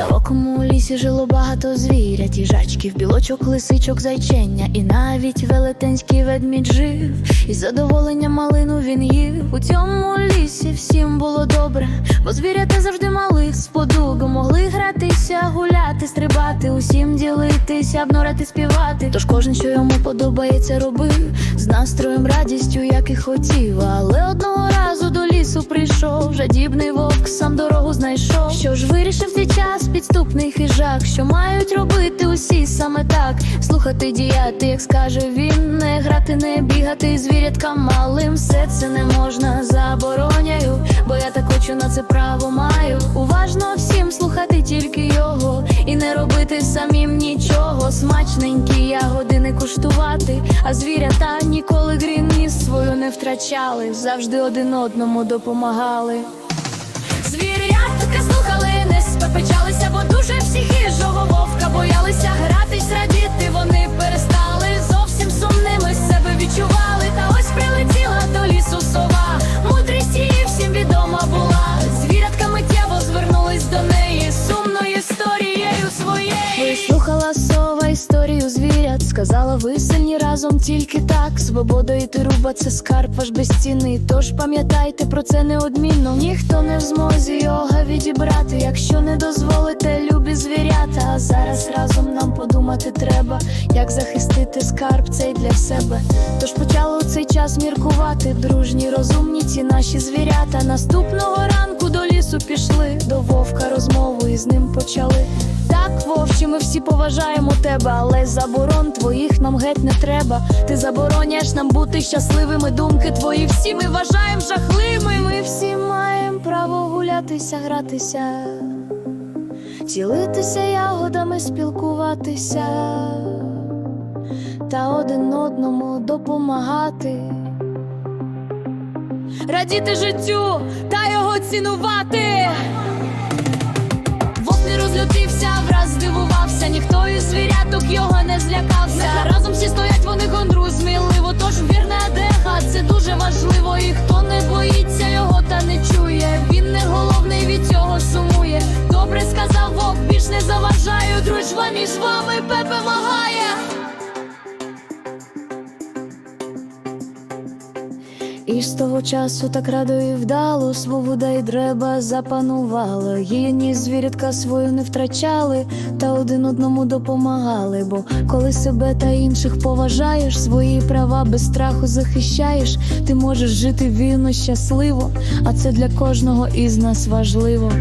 далекому лісі жило багато звірят, їжачків, білочок, лисичок, зайчення, і навіть велетенський ведмідь жив, і з задоволенням малину він їв. У цьому лісі всім було добре, бо звірята завжди мали сподобу, могли гратися, гуляти, стрибати, усім ділитися, обнорати, співати. Тож кожен, що йому подобається, робив з настроєм, радістю, як і хотів. Але одного разу до лісу прийшов. Жадібний вовк, сам дорогу знайшов. Що ж вирішив цей час? Підступний хижак, що мають робити усі саме так, слухати, діяти, як скаже він, не грати, не бігати, звіряткам малим. Все це не можна забороняю, бо я так хочу на це право маю. Уважно всім слухати тільки його. І не робити самим нічого. Смачненькі ягоди не куштувати, а звірята ніколи грінність свою не втрачали, завжди один одному допомагали. Звірятка сова історію звірят, сказала ви сильні разом тільки так. Свобода і тируба це скарб ваш безцінний. Тож пам'ятайте про це неодмінно. Ніхто не в змозі його відібрати, якщо не дозволите, любі звірята. А зараз разом нам подумати треба, як захистити скарб цей для себе. Тож почали у цей час міркувати. Дружні, розумні ці наші звірята. Наступного ранку до лісу пішли, до вовка розмову і з ним почали. Так, вовчі, ми всі поважаємо тебе, але заборон твоїх нам геть не треба. Ти забороняєш нам бути щасливими. Думки твої всі ми вважаємо жахливими. Ми всі маємо право гулятися, гратися, цілитися ягодами, спілкуватися та один одному допомагати. Радіти життю та його цінувати. Звіряток його не злякався. Разом всі стоять, вони гондру сміливо, тож вірне деха, це дуже важливо. І хто не боїться його та не чує. Він не головний від цього сумує. Добре сказав вовк, більш не заважаю. Дружба між вами пепе магає. І з того часу так радо і вдало свобода й дреба запанувала. Гідні звірятка свою не втрачали, та один одному допомагали. Бо коли себе та інших поважаєш, свої права без страху захищаєш, ти можеш жити вільно, щасливо, а це для кожного із нас важливо.